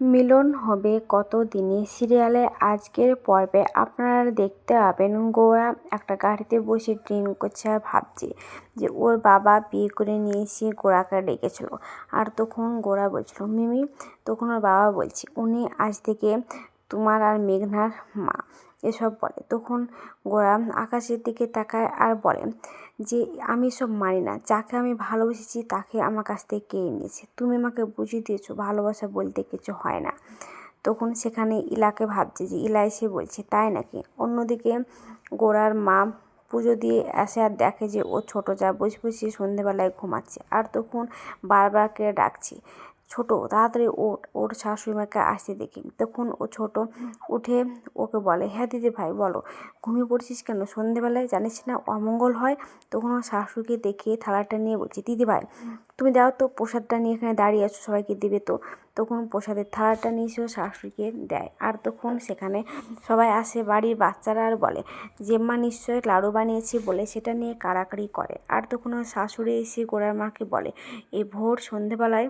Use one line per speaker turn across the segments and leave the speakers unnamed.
মিলন হবে কত দিনে সিরিয়ালে আজকের পর্বে আপনারা দেখতে পাবেন গৌরা একটা গাড়িতে বসে ড্রিঙ্ক করছে আর ভাবছে যে ওর বাবা বিয়ে করে নিয়ে এসে গোড়াকে ডেকেছিল। আর তখন গোড়া বলছিল, মিমি, তখন ওর বাবা বলছে, উনি আজ থেকে তোমার আর মেঘনার মা, এসব বলে। তখন গোরা আকাশের দিকে তাকায় আর বলে যে, আমি সব মানি না। যাকে আমি ভালোবেসেছি তাকে আমার কাছ থেকে কেড়ে নিয়েছে তুমি আমাকে বুঝিয়ে দিয়েছ, ভালোবাসা বলতে কিছু হয় না। তখন সেখানে ইলাকে ভাবছে যে, ইলা এসে বলছে, তাই নাকি? অন্যদিকে গোরার মা পুজো দিয়ে আসে আর দেখে যে, ও ছোটো, যা বসে বসে সন্ধেবেলায় ঘুমাচ্ছে। আর তখন বারবার করে ডাকছে ছোট, তাড়াতাড়ি ওঠ, ওর শাশুড়িমাকে আসতে দেখি। তখন ও ছোট উঠে ওকে বলে হ্যাঁ দিদি ভাই, বলো, ঘুমিয়ে পড়ছিস কেন? সন্ধেবেলায় জানিস না অমঙ্গল হয়? তখন ওর শাশুড়িকে দেখে থালাটা নিয়ে বলছি, দিদি ভাই, তুমি দাও তো, প্রসাদটা নিয়ে এখানে দাঁড়িয়ে আছো, সবাইকে দিবে তো। তখন প্রসাদের থালাটা নিয়ে এসে ওর শাশুড়িকে দেয়। আর তখন সেখানে সবাই আসে, বাড়ির বাচ্চারা আর বলে, জেম্মা নিশ্চয় লাড়ু বানিয়েছি বলে সেটা নিয়ে কাড়াকাড়ি করে। আর তখন ওর শাশুড়ি এসে গোড়ার মাকে বলে, এই ভোর সন্ধেবেলায়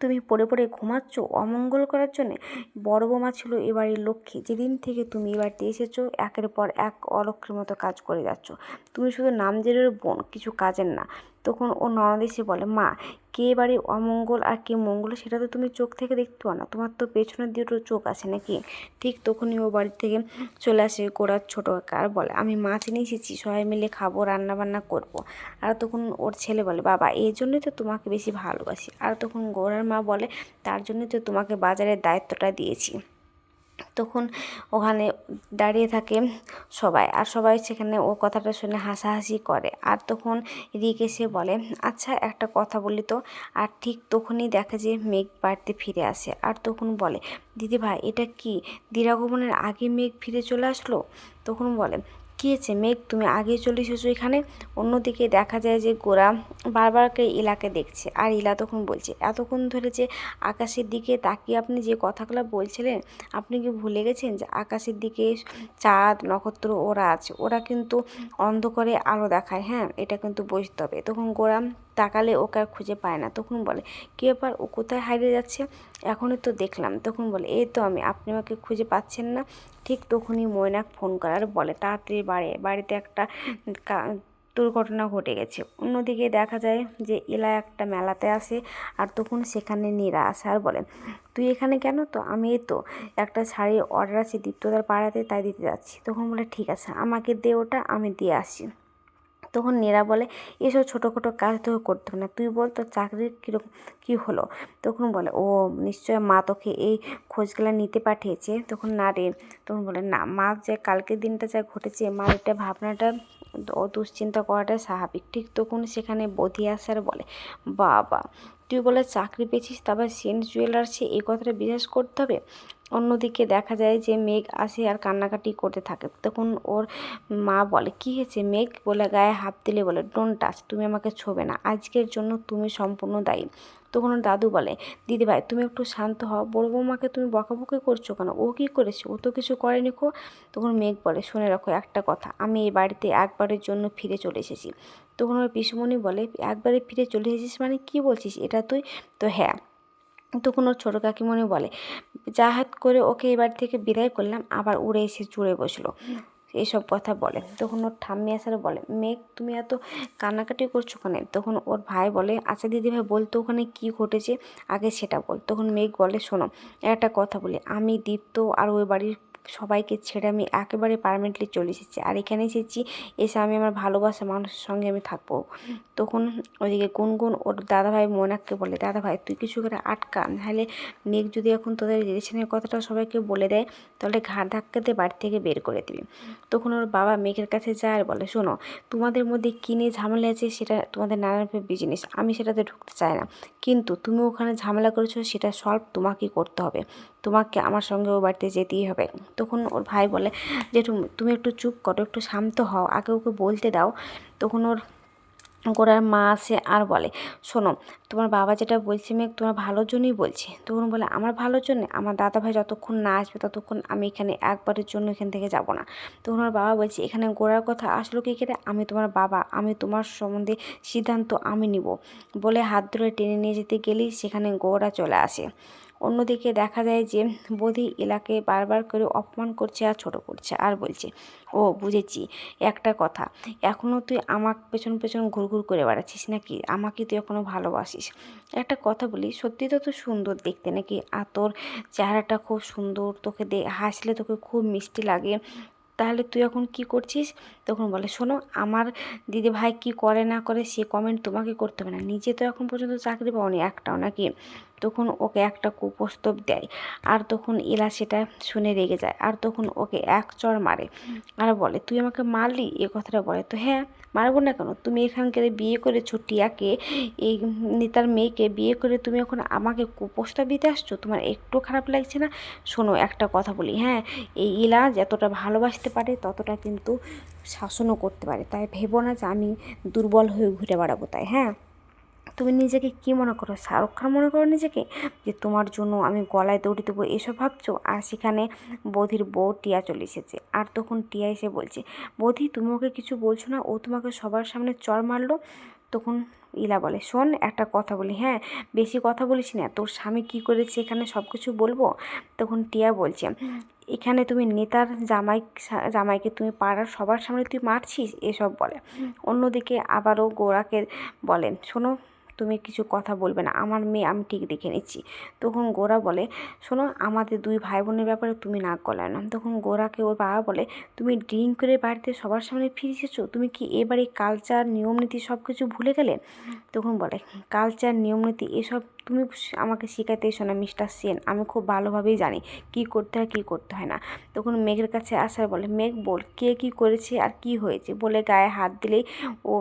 তুমি পড়ে পড়ে ঘুমাচ্ছ, অমঙ্গল করার জন্যে? বড় বৌমা ছিল এবারের লক্ষ্মী। যেদিন থেকে তুমি এবার এসেছ, একের পর এক অলক্ষ্মীর মতো কাজ করে যাচ্ছ। তুমি শুধু নাম নামজেরের বোন, কিছু কাজের না। তখন ও ননদ এসে বলে, মা, কে বাড়ি অমঙ্গল আর কে মঙ্গল সেটা তো তুমি চোখ থেকে দেখতে পাও না। তোমার তো পেছনের দুটো চোখ আছে নাকি? ঠিক তখনই ও বাড়ি থেকে চলে আসে গোড়ার ছোটো কাকা আর বলে, আমি মাছ নিয়ে এসেছি, সবাই মিলে খাব রান্না বান্না করব। আর তখন ওর ছেলে বলে, বাবা, এই জন্যই তো তোমাকে বেশি ভালোবাসি। আর তখন গোড়ার মা বলে, তার জন্যই তো তোমাকে বাজারের দায়িত্বটা দিয়েছি। তখন ওখানে দাঁড়িয়ে থাকে সবাই। আর সবাই সেখানে ও কথাটা শুনে হাসাহাসি করে। আর তখন রিক এসে বলে আচ্ছা একটা কথা বলি তো। আর ঠিক তখনই দেখে যে মেঘ বাড়িতে ফিরে আসে। আর তখন বলে দিদি ভাই এটা কি? দিরাগমনের আগে মেঘ ফিরে চলে আসলো? তখন বলে কী হয়েছে মেঘ, তুমি আগে চলে এসেছ এখানে। অন্যদিকে দেখা যায় যে গোরা বারবার কে ইলাকে দেখছে। আর ইলা তখন বলছে, এতক্ষণ ধরে যে আকাশের দিকে তাকিয়ে আপনি যে কথাগুলো বলছিলেন, আপনি কি ভুলে গেছেন যে আকাশের দিকে চাঁদ, নক্ষত্র, ওরা আছে? ওরা কিন্তু অন্ধকারে আলো দেখায়। হ্যাঁ এটা কিন্তু বুঝতে হবে তখন গোরা তাকালে ওকে আর খুঁজে পায় না। তখন বলে, কী ব্যাপার? ও কোথায় হারিয়ে যাচ্ছে? এখনই তো দেখলাম। তখন বলে, এই তো আমি, আপনি আমাকে খুঁজে পাচ্ছেন না। ঠিক তখনই ময়নাক ফোন করার বলে, তাড়াতাড়ি বাড়ি, বাড়িতে একটা দুর্ঘটনা ঘটে গেছে। অন্যদিকে দেখা যায় যে এলা একটা মেলাতে আসে আর তখন সেখানে নীরা আসে আর বলে, তুই এখানে কেন তো? আমি তো একটা শাড়ির অর্ডার আছে দীপ্তদার পাড়াতে, তাই দিতে যাচ্ছি। তখন বলে, ঠিক আছে, আমাকে দে ওটা, আমি দিয়ে আসি তখন নেরা বলে, এসব ছোটোখাটো কাজ তোকে করতে হবে না। তুই বল তোর চাকরির কীরকম, কী হলো? তখন বলে, ও নিশ্চয় মা তোকে এই খোঁজগুলো নিতে পাঠিয়েছে? তখন না রে তখন বলে, না, মা যে কালকের দিনটা যা ঘটেছে, মার এটা ভাবনাটা ও দুশ্চিন্তা করাটা স্বাভাবিক। ঠিক তখন সেখানে বধি আসার বলে, বাবা, তুই বলে চাকরি পেয়েছিস, তারপর সেন্ট জুয়েলার্সে এই কথাটা বিশ্বাস করতে হবে? অন্যদিকে দেখা যায় যে মেঘ আসে আর কান্নাকাটি করতে থাকে। তখন ওর মা বলে, কী হয়েছে মেঘ? বলে গায়ে হাত দিলে বলে ডোন্ট টাচ তুমি আমাকে ছোবে না। আজকের জন্য তুমি সম্পূর্ণ দায়ী। তখন ওর দাদু বলে দিদিভাই তুমি একটু শান্ত হও। বড় বৌমাকে তুমি বকাবকি করছ কেন? ও কী করেছে? ও তো কিছু করেনি খো। তখন মেঘ বলে, শুনে রাখো একটা কথা, আমি এই বাড়িতে একবারের জন্য ফিরে চলে এসেছি। তখন ওর পিসুমণি বলে, একবারে ফিরে চলে এসেছিস মানে কী বলছিস? এটা তুই? তো হ্যাঁ তখন ওর ছোটো কাকিমণি বলে জাহাত করে ওকে এবার থেকে বিদায় করলাম, আবার উড়ে এসে চুড়ে বসল। এইসব কথা বলে। তখন ওর ঠাম্মি আসার বলে, মেঘ, তুমি এত কান্নাকাটি করছ ওখানে তখন ওর ভাই বলে আচ্ছা দিদিভাই, বলতো ওখানে কি ঘটেছে? আগে সেটা বল। তখন মেঘ বলে, শোনো, একটা কথা বলি, আমি দীপ্ত আর ওই বাড়ির সবাইকে ছেড়ে আমি একেবারে পারমানেন্টলি চলে এসেছি। আর এখানে এসেছি, এসে আমি আমার ভালোবাসা মানুষের সঙ্গে আমি থাকব। তখন ওইদিকে গুনগুন ওর দাদাভাই মোনাককে বলে, দাদাভাই, তুই কিছু করে আটকা নাহলে মেঘ যদি এখন তোদের রিলেশনের কথাটা সবাইকে বলে দেয়, তাহলে ঘাড় ধাক্কা দিয়ে বাড়ি থেকে বের করে দিবি। তখন ওর বাবা মেঘের কাছে যায় আর বলে, শোনো, তোমাদের মধ্যে কী নিয়ে ঝামেলা আছে সেটা তোমাদের নানান বিজনেস আমি সেটাতে ঢুকতে চাই না। কিন্তু তুমি ওখানে ঝামেলা করেছ, সেটা সলভ তোমাকেই করতে হবে। তোমাকে আমার সঙ্গে ও বাড়িতে যেতেই হবে। তখন ওর ভাই বলে যে, তুমি একটু চুপ করো, একটু শান্ত হও। আগে ওকে বলতে দাও। তখন ওর গোড়ার মা আসে আর বলে, শোনো, তোমার বাবা যেটা বলছে মেয়ে তোমার ভালোর জন্যই বলছে। তখন বলে, আমার ভালোর জন্য? আমার দাদা ভাই যতক্ষণ না আসবে ততক্ষণ আমি এখানে একবারের জন্য এখান থেকে যাব না। তখন আমার বাবা বলছে, এখানে গোড়ার কথা আসলো কি কেটে আমি তোমার বাবা। আমি তোমার সম্বন্ধে সিদ্ধান্ত আমি নিব। বলে হাত ধরে টেনে নিয়ে যেতে গেলেই সেখানে গোড়া চলে আসে। অন্যদিকে দেখা যায় যে বধি ইলাকে বারবার করে অপমান করছে আর ছোট করছে আর বলছে, ও, বুঝেছি, একটা কথা এখনও তুই আমার পেছন পেছন ঘুরঘুর করে বেড়াচ্ছিস নাকি? আমাকে তুই এখনও ভালোবাসিস। একটা কথা বলি, সত্যি তো তুই সুন্দর দেখতে নাকি? আর তোর চেহারাটা খুব সুন্দর, তোকে দে, হাসলে তোকে খুব মিষ্টি লাগে। তাহলে তুই এখন কি করছিস? তখন বলে, শোনো, আমার দিদি ভাই কী করে না করে সে কমেন্ট তোমাকে করতে হবে না। নিজে তো এখন পর্যন্ত চাকরি পাওনি একটাও নাকি? তখন ওকে একটা কুপ্রস্তাব দেয় আর তখন ইলা সেটা শুনে রেগে যায়। আর তখন ওকে এক চড় মারে আর বলে, তুই আমাকে মারলি? এ কথাটা বলে, তো হ্যাঁ মারবো না কেন? তুমি এখানকার বিয়ে করে ছুটিয়াকে, এই নেতার মেয়েকে বিয়ে করে তুমি এখন আমাকে কুপ্রস্তাব দিতে আসছো? তোমার একটু খারাপ লাগছে না? শোনো, একটা কথা বলি হ্যাঁ এই ইলা যতটা ভালোবাসতে পারে ততটা কিন্তু শাসনও করতে পারে। তাই ভেবো না যে আমি দুর্বল হয়ে ঘুরে বেড়াবো তাই হ্যাঁ? তুমি নিজেকে কী মনে করো? শাহরুখ খান মনে করো নিজেকে? যে তোমার জন্য আমি গলায় দৌড়ে দেবো, এসব ভাবছ? আর সেখানে বধির বউ টিয়া চলে এসেছে। আর তখন টিয়া এসে বলছে, বধি, তুমি ওকে কিছু বলছো না? ও তোমাকে সবার সামনে চর মারলো তখন ইলা বলে শোন একটা কথা বলি হ্যাঁ? বেশি কথা বলিস না তোর স্বামী কী করেছে এখানে সব কিছু বলব? তখন টিয়া বলছে এখানে তুমি নেতার জামাই জামাইকে তুমি পাড়ার সবার সামনে তুই মারছিস? এসব বলে। অন্যদিকে আবারও গোড়াকে বলেন শোনো তুমি কিছু কথা বলবে না। আমার মেয়ে, আমি ঠিক দেখে নিচ্ছি। তখন গোরা বলে, শোনো, আমাদের দুই ভাই বোনের ব্যাপারে তুমি নাক গলায় না তখন গোরাকে ওর বাবা বলে, তুমি ড্রিঙ্ক করে বাড়িতে সবার সামনে ফিরে এসেছ তুমি কি এবারে কালচার নিয়ম নীতি সব কিছু ভুলে গেলে? তখন বলে, কালচার নিয়ম নীতি এসব তুমি আমাকে শেখাতে এসো না, মিস্টার সেন। আমি খুব ভালোভাবেই জানি কি করতে হয়, কী করতে হয় না। তখন মেঘের কাছে আসার বলে, মেঘ, বল কে কি করেছে আর কি হয়েছে? বলে গায়ে হাত দিলেই ও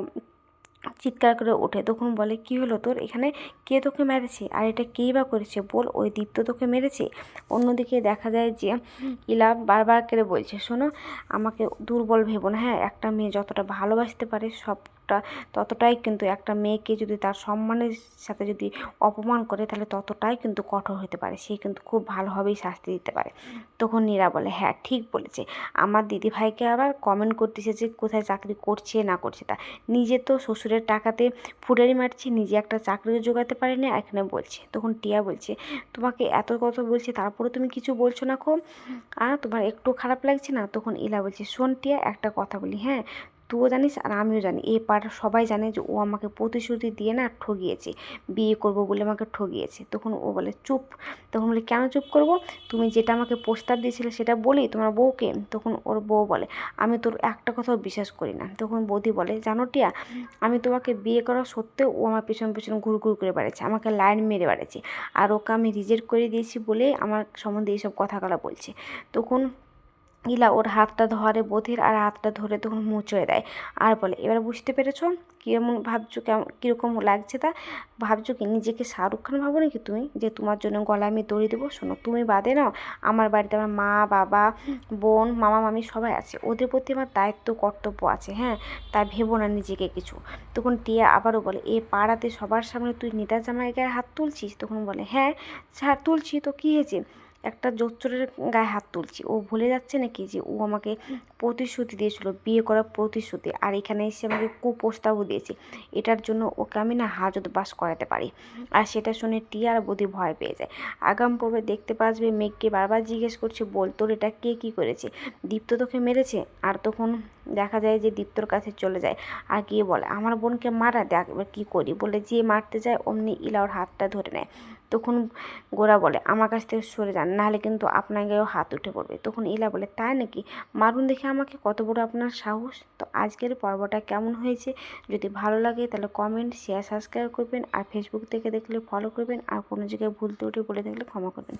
চিৎকার করে ওঠে। তখন বলে, কি হলো তোর? এখানে কে তোকে মেরেছে? আর এটা কেই বা করেছে? বল, ওই দীপ্ত তোকে মেরেছে? অন্যদিকে দেখা যায় যে ইলা বারবার করে বলছে, শোনো, আমাকে দুর্বল ভেবো না। হ্যাঁ একটা মেয়ে যতটা ভালোবাসতে পারে সবটা ততটাই কিন্তু একটা মেয়েকে যদি তার সম্মানের সাথে যদি অপমান করে, তাহলে ততটাই কিন্তু কঠোর হতে পারে। সে কিন্তু খুব ভালোভাবেই শাস্তি দিতে পারে। তখন নীরা বলে হ্যাঁ ঠিক বলেছে। আমার দিদিভাইকে আবার কমেন্ট করতেছে যে, কোথায় চাকরি করছে না করছে তা। নিজে তো শ্বশুরের টাকাতে ফুটারি মারছে, নিজে একটা চাকরিও জোগাতে পারেনি এখানে বলছে। তখন টিয়া বলছে, তোমাকে এত কথা বলছে তারপরে তুমি কিছু বলছো না খুব? আর তোমার একটু খারাপ লাগছে না? তখন ইলা বলছে, শোন টিয়া, একটা কথা বলি হ্যাঁ? তুইও জানিস আর আমিও জানি। এই পাড়ার সবাই জানে যে ও আমাকে প্রতিশ্রুতি দিয়ে না ঠগিয়েছে, বিয়ে করব বলে আমাকে ঠগিয়েছে। তখন ও বলে, চুপ। তখন বলে, কেন চুপ করব? তুমি যেটা আমাকে প্রস্তাব দিয়েছিলে সেটা বলি তোমার বউকে? তখন ওর বউ বলে, আমি তোর একটা কথাও বিশ্বাস করি না। তখন বৌদি বলে, জানো টিয়া, আমি তোমাকে বিয়ে করা সত্ত্বেও ও আমার পেছন পেছন ঘুর ঘুর করে বেড়াচ্ছে, আমাকে লাইন মেরে বেড়াচ্ছে। আর ওকে আমি রিজেক্ট করে দিয়েছি বলেই আমার সম্বন্ধে এইসব কথাগুলো বলছে। তখন ইলা ওর হাতটা ধরে বোধের আর হাতটা ধরে তখন মুচড়ে দেয়। আর বলে, এবার বুঝতে পেরেছ কেমন ভাবছ কেমন কীরকম লাগছে তা? ভাবছ কি নিজেকে শাহরুখ খান ভাবো নাকি তুমি? যে তোমার জন্য গলায় আমি দড়ি দেবো। শোনো, তুমি বাদে নাও। আমার বাড়িতে আমার মা, বাবা, বোন, মামা, মামি সবাই আছে। ওদের প্রতি আমার দায়িত্ব, কর্তব্য আছে হ্যাঁ? তাই ভেবো না নিজেকে কিছু। তখন টিয়া আবারও বলে, এ পাড়াতে সবার সামনে তুই নেতা জামাই গায়ে হাত তুলছিস? তখন বলে হ্যাঁ ছাড়, তুলছি। তো কী হয়েছে? একটা জোচ্চরের গায়ে হাত তুলছি। ও ভুলে যাচ্ছে নাকি যে ও আমাকে প্রতিশ্রুতি দিয়েছিল, বিয়ে করার প্রতিশ্রুতি। আর এখানে এসে আমাকে কুপ্রস্তাবও দিয়েছে। এটার জন্য ওকে আমি না হাজত বাস করাতে পারি। আর সেটা শুনে টিয়া আর বদি ভয় পেয়ে যায়। আগাম পর্বে দেখতে পাসবে মেঘকে বারবার জিজ্ঞেস করছে, বল তোর এটা কে কী করেছে? দীপ্ত তোকে মেরেছে? আর তখন দেখা যায় যে দীপ্তর কাছে চলে যায়। আর গিয়ে বলে, আমার বোনকে মারা, দেখ এবার কী করি? বলে, যে মারতে যায়, অমনি ইলা ওর হাতটা ধরে নেয়। তখন গোরা বলে, আমার কাছ থেকে সরে যান, নাহলে কিন্তু আপনার গায়েও হাত উঠে পড়বে। তখন ইলা বলে, তাই নাকি? মারুন দেখে আমাকে কত বড় আপনার সাহস। তো আজকের পর্বটা কেমন হয়েছে? যদি ভালো লাগে তাহলে কমেন্ট শেয়ার সাবস্ক্রাইব করবেন আর ফেসবুক থেকে দেখলে ফলো করবেন। আর কোনো জায়গায় ভুল ত্রুটি বলে থাকলে ক্ষমা করবেন।